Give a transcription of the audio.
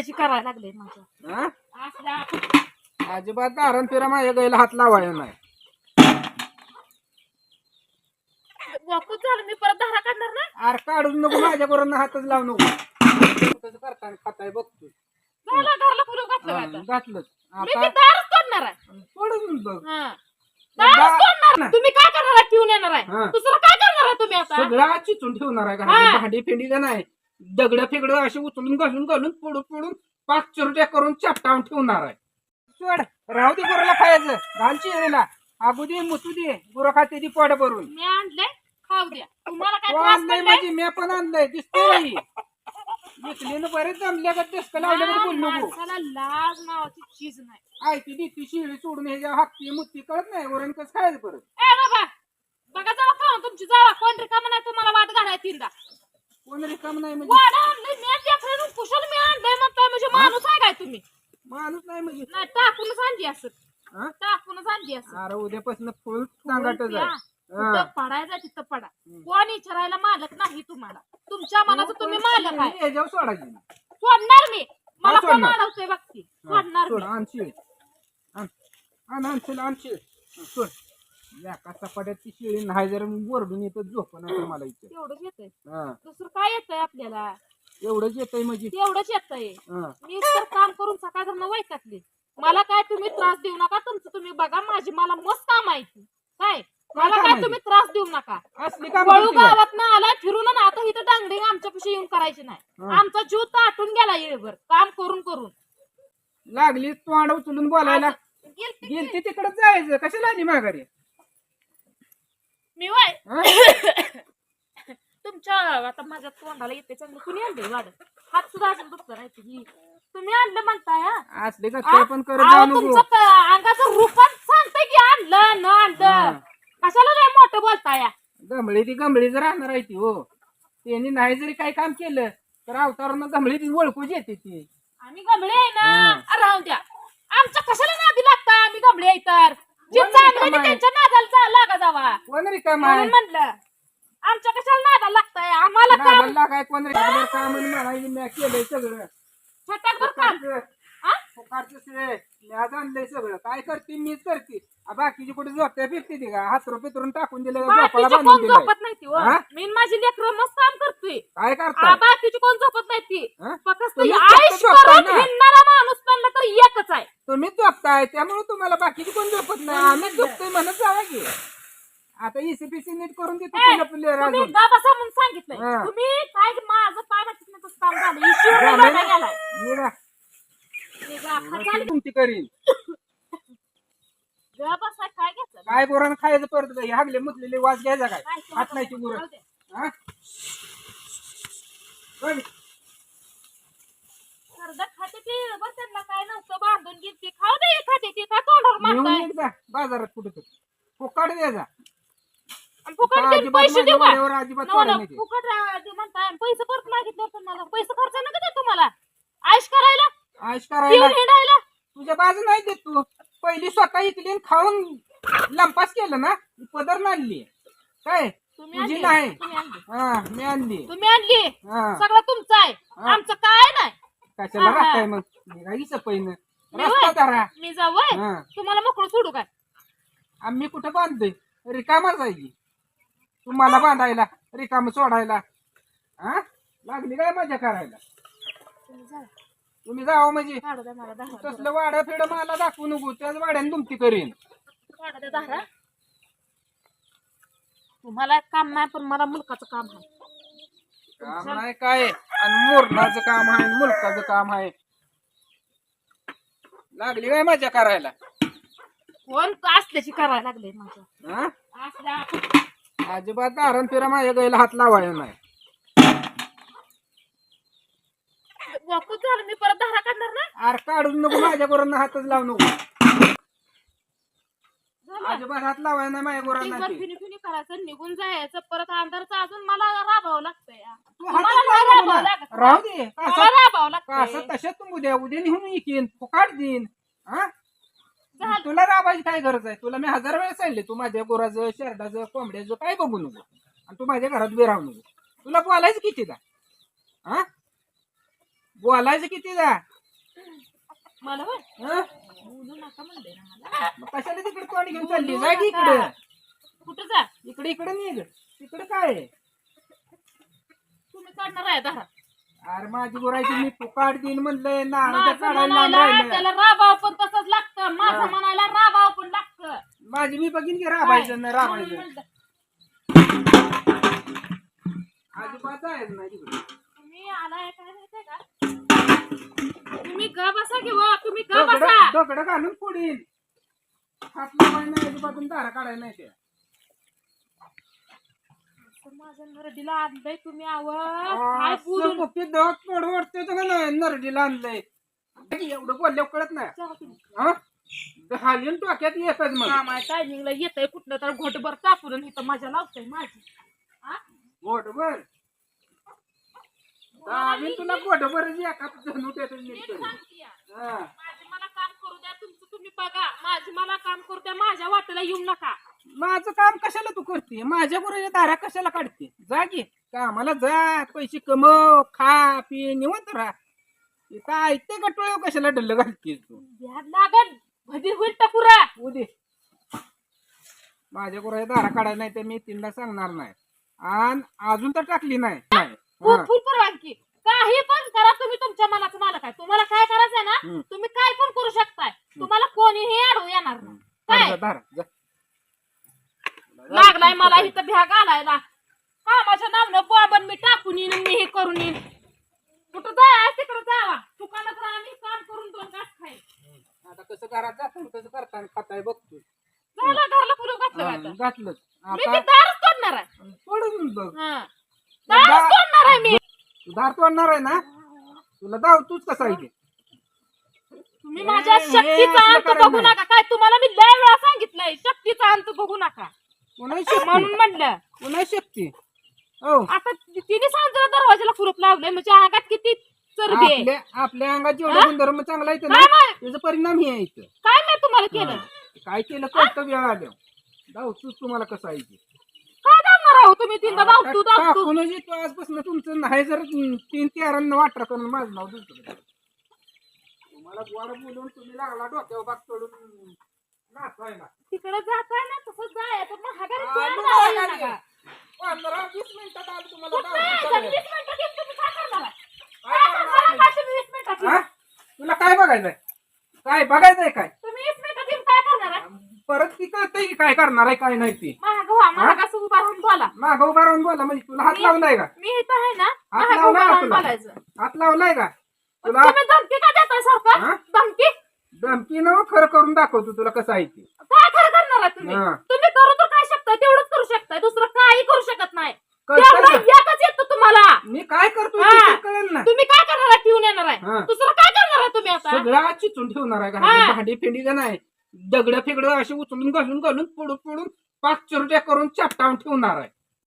असल्याची करायला लागले माझ्या हा? अजिबात दारण फिरा माझ्या गायला हात लावायला नाही वाकूच झालं मी परत धारा काढणार ना अरे काढून नको माझ्या हातच लावू नको कसं करताना खाताय बघतो झालं घरला कुलूप घातलं का आता? घातलं मी आता ती दारच तोडणार आहे सोडून बघ हा. दारच तोडणार आहे. तुम्ही काय करणार आहे पिऊन येणार आहे हा. दुसरं काय करणार आहे तुम्ही आता सगळं चिचून ठेवणार आहे हा. घरात भांडी फेंडी का नाही दगड फेगड असे उचलून घालून घालून पोडून पोडून पाच चुरट्या करून चापटावून ठेवणार आहे. सोड राहू दे गुराला खायचं. घाल चिरेला आगू दे मुतू दे. गुरं खाते ती पोट भरून. मी आणलंय खाऊ द्या. तुम्हाला काय तो त्रास आणलंय पडलाय? म्हणजे मी पण आणलंय दिसतोय विकलीनं बरेच जमल्या का डेस्क लावल्या का बोल नको. माणसाला लाज नावाची चीज नाही. आय ती देती शिळी सोडून ह्याच्या हत्ती मुत्ती कळत नाही. वरण कसं खायचं परत? ए बाबा बघा जावा खाऊन तुमची जावा. कोण रिकामा नाही तुम्हाला वाद घालाय तीनदा. कोण रिकाम नाही म्हणजे? वाड आणलंय मी देखरेन कुशल मी आणलंय म्हणताय म्हणजे माणूस आहे काय तुम्ही? माणूस नाही म्हणजे. नाही टाकूनच आणली असत हा? टाकूनच आणली असत अरे उद्यापासून फुल सांगाटच आहे हा. पडायचा तिथं पडा. कोण विचारायला मालक नाही तुम्हाला? तुमच्या मनाचं तुम्ही मालक आहे. याच्यावर सोडायची सोडणार मी. मला कोण सोडणार. अडवतोय बघती सोडणार सोड मी. आण शिळी आण आण आण शिळी आण शिळी हं, सोड. या का चपाट्यात ती शिळी नाही जर ओरडून येतं झोप नाही मला इथे. तेवढंच येतंय? हा. दुसरं काय येतंय आपल्याला? एवढंच येतंय म्हणजे. तेवढंच येतंय. हा. मी तर काम करून सकाळ धरणं वैतागली. मला काय तुम्ही त्रास देऊ नका तुमचं तुम्ही बघा माझी मला मस्त काम आहे ती. काय? मला काय? तुम्ही त्रास देऊ नका. असली का वळू गावात ना आलाय फिरून ना आता इथं डांगडी आमच्या पाशी येऊन करायची नाही. हा. आमचा जीव ताटून गेला येळभर काम करून करून. लागली तोंड उचलून बोलायला. गेलते- गेलती तिकडे जायचं. कशाला आली माघारी? मी वाय हं? तुमच्या आता माझ्या तोंडाला येते चांगलं. कुणी आणले वाढत हात सुद्धा असेल दुखतं नाही तुझी तुम्ही आणलं म्हणताय हा? असले का? ते पण करत अहो, जाऊ नको. तुमचं क- अंगाचं रूपात सांगतंय की आणलं न आणलं. कशाला लय मोठं बोलताय? गंबळी ती गंबळीच राहणार आहे ती हो. त्यांनी नाही जरी काही काम केलं तर अवतारानं गंबळी ती ओळखूच येते ती. आम्ही गमळे आहे ना? हा. अरे राहून द्या. आमच्या कशाला नादी लागताय? आम्ही गमळे आहे तर. जे चांगलं ते? त्यांच्या नादाला कोण रिकाम म्हणून आहे म्हणलं आमच्या कशाला नादाला लागताय? आम्हाला काम नादाला काय कोण रिकाम काम म्हणायची मी केलंय सगळं. छटाकभर काम हा? आज आणलंय सगळं. काय करते? मीच करते. आ, बाकीची कुठे झोपत्या फिरते ती का? हात पितरून टाकून दिलं झोपाला बाकीचे बांधून कोण दिलंय. झोपत नाही ती हो. हा? मी आणि माझी लेकरं मस्त काम करतोय. काय आ, करता बाकीची कोण झोपत नाही ती? हा? फक्त तुम्ही आयुष फक्त झोपताय करून ना. हिंडणारा माणूस म्हणलं तर एकच आहे. तुम्हीच झोपताय त्यामुळे तुम्हाला बाकीची कोण झोपत नाही. आम्ही झोपतोय म्हणत जावा की. आता इसीपीसी नीट करून देतो ए, तुला प्लेअर तुम्ही अजून गावासा म्हणून सांगितलंय. हा. तुम्ही काय माझं काय वाटत नाही तसं काम झालं. इशिव झालंय नाही ना? गेलाय निघा. निघा, खाली तुमची करीन. गप काय घ्यायचं काय गुरानं खायचं परत काय हागले मुतलेले वाज घ्यायचा काय? काय हात नाही गुरं. जाऊ दे. हा? बघ, अर्धा खाते ते बस त्यांना काय बांधून घेते खाऊ दे खाते ते तोंडावर मारताय एकदा बाजारात कुठं तर. फुकाट द्यायचा आणि फुकट देऊन अजिबात पैसे देऊ माझ्या का? वाड्यावर अजिबात नवरा, सोडायला नाही ते. फुकट रा- म्हणताय पैसे परत मागितले तुम्हाला पैसे खर्च नका देत तुम्हाला. आयुष करायला. पिऊन करायला. हिंडायला. तुझ्या बाजू नाही देत तू. पहिली स्वतः इकली आणि खाऊन लंपास केलं ना पदर नाडली काय? तुम्ही तुझी आणली. नाही. तुम्ही आणली. हा मी आणली. तुम्ही आणली. हा. सगळं तुमचं आहे. हा. आमचं काय नाही. कशाला हा, हा. राहताय मग? निघाई सपईनं. मी रस्ता मी जाऊ? हा. तुम्हाला मोकळं सोडू काय? आम्ही कुठं बांधतोय? रिकामा जायची तुम्हाला बांधायला रिकाम सोडायला. हा? लागली काय मजा करायला? तुम्ही जावं म्हणजे. तसलं वाडा फेड मला दाखवू नको त्याच वाड्याने दुमती करीन. तुम्हाला काम नाही पण मला मुलकाचं काम आहे. काम नाही काय? आणि मोरणाचं काम आहे आणि मुलकाचं काम आहे. लागली काय मजा करायला? कोण असल्याची करायला लागले माझ्या हा? असल्या अजिबात दारण फिरा माझ्या गायला हात लावायला नाही. वाकूच झालं मी परत धारा काढणार ना? अरे काढून नको माझ्या बरोबर हातच लावू नको. अजिबात हात लावायला नाही माझ्या फिनी फिनी करायचं निघून जायचं परत अंधारचं अजून मला राबावं लागतंय तू मला हातच नाही लावू राबावं नको लागत. ना. राहू दे. मला असं राबावं असं लागतंय तशाच तू उद्या उद्या निघून येईन फुकाट देईन. हा? तुला राबायची काय गरज आहे? तुला मी हजार वेळा सांगितले तू माझ्या गुराचं शेरडाचं कोंबड्याचं काय बघू नको. आणि तू माझ्या घरात बी राहू नको. तुला बोलायचं कितीदा हा? बोलायचं कितीदा मला होय हं? बोलू नका म्हणले ना मला. मग कशाला तिकडे तोंड घेऊन चालली? जाय की इकडे. कुठं जा? इकडे इकडे निघ. तिकडे काय? आहे? तुम्ही काढणार आहे दारा अरे माझी गुरायची मी फुकाट देईन म्हणलंय नारळ माझं काढायला लांब म्हणायला राहिलं. त्याला राबाव पण तसंच लागतं. माझं. म्हणायला राबाव पण लागतं. माझी मी बघीन की राबायचं म्हणून राबायचं. म्हणलं. अजिबात आहे नाही तिकडे तुम्ही आलाय काय माहितीये का? तुम्ही ग बसा किंवा तुम्ही ग बसा. दगड घालून पुढील. हात लावायला नाही अजिबातून दारा काढायला नाही ते असं माझ्या नरडीला आणलंय तुम्ही आव बोलून? पड तर नरडीला आणलंय. एवढं बोलल्यावर कळत नाही. जाऊ तुम्ही. हा? हालीन टोक्यात मग. माझ्या टायमिंगला येतंय कुठलं तर घोटभर तापून इथं माझ्या लावतंय माझी. हा? गोटभर आम्ही तुला गोटभर एका जणू त्याचं नीट नीट करू. सांगते या. हा. माझी मला काम करू द्या तुमचं तुम्ही बघा. माझी मला काम करू द्या माझ्या वाटेला येऊ नका. माझं काम कशाला तू करते? माझ्या बरोबर दारा कशाला काढते? जा की कामाला जा पैसे कमव खा पी निवंत राहा. इथं ऐकते गटोळ कशाला डल्ल घालतेस तू? भदी होईल टपुरा उदे माझ्या बरोबर दारा काढायला नाही तर मी तीनदा सांगणार नाही. आणि अजून तर टाकली नाही. नाही. फुल हा. फुल परवानगी काही पण करा तुम्ही तुमच्या मनाचं मालक आहे. तुम्हाला काय करायचंय ना हम्म. तुम्ही काय पण करू शकताय. तुम्हाला कोणीही अडवू येणार नाही. काय? दारा, जा. लागलाय मला इथं भ्या घालायला. कामाच्या नावनं बॉबन मी टाकून येईन मी हे करून येईन. कुठं जाय तिकडं जावा. दुकानात राहा मी काम करून दोन घास खाईन. आता कसं घरात जातो कसं करताना खाताय बघतो. झालं घरला फुलं घातलं हा, का आता? घातलंच. मी आता ती दारच तोडणार आहे. बघ. हा. दारच तोडणार आहे मी. तू दार तोडणार आहे ना? तुला दाव तूच कसा आहे ते? तुम्ही माझ्या हे- हे शक्तीचा असलं अंत बघू नाही. नका. काय तुम्हाला मी लय वेळा सांगितलंय शक्तीचा अंत बघू नका. पुन्हा शक्ती. म्हणून म्हणलं. पुन्हा शक्ती. हो. आता तिने सांगितलं दरवाजाला कुलूप लावलंय म्हणजे अंगात किती चरबी आहे. आपल्या आपल्या अंगात जेवढा हा? गुणधर्म चांगला येतो काय ना माहीत? त्याचा परिणाम हे आहे इथं. काय नाही तुम्हाला केलं? हा. काय केलं? कळतं वेळ आल्या दाव तूच तुम्हाला कसं आहे ते. काय दावणार आहो तुम्ही? तीनदा आता दावतू दावतू टाकूनच येतो. आजपासून तुमचं नाही जर तीन तेरांना वाटरा करून माझं नाव दुसरं तुम्हाला गोड बोलून तुम्ही लागला डोक्यावर बाग चढून नाचायला तिकडे जाताय ना तसं जाय. नका. पंधरा वीस मिनिटात आलं तुम्हाला मिनिटात हा? तुला काय बघायचंय? काय बघायचंय काय? परत ती कळतंय की काय करणार आहे काय नाही ती. माग उभा राहून बोला. म्हणजे तुला हात लावलाय का? मी इथं आहे ना हात महाग लावला उभा का राहून तुला? बोलायचं. हात लावलाय का? तुला तुम्ही धमकी का देताय हा? धमकी? धमकी न खरं करून दाखवतो तुला कसं आहे ते. काय खरं करणार आहे तुम्ही? हा. तुम्ही करू तर काय शकताय तेवढंच करू शकताय. दुसरं काही करू शकत नाही. करताय तेवढं का? एकच येतं तुम्हाला. मी काय करतो हा. ते कळेल ना. तुम्ही काय करणार आहे? ठेवून येणार हा. आहे दुसरं काय करणार आहे तुम्ही आता? सगळा चिचून ठेवणार आहे हा. घरात भांडी फिंडी का नाही? दगड फिगड असे उचलून घालून घालून पडून पडून पाच चुरट्या करून चापटावून ठेवणार आहे.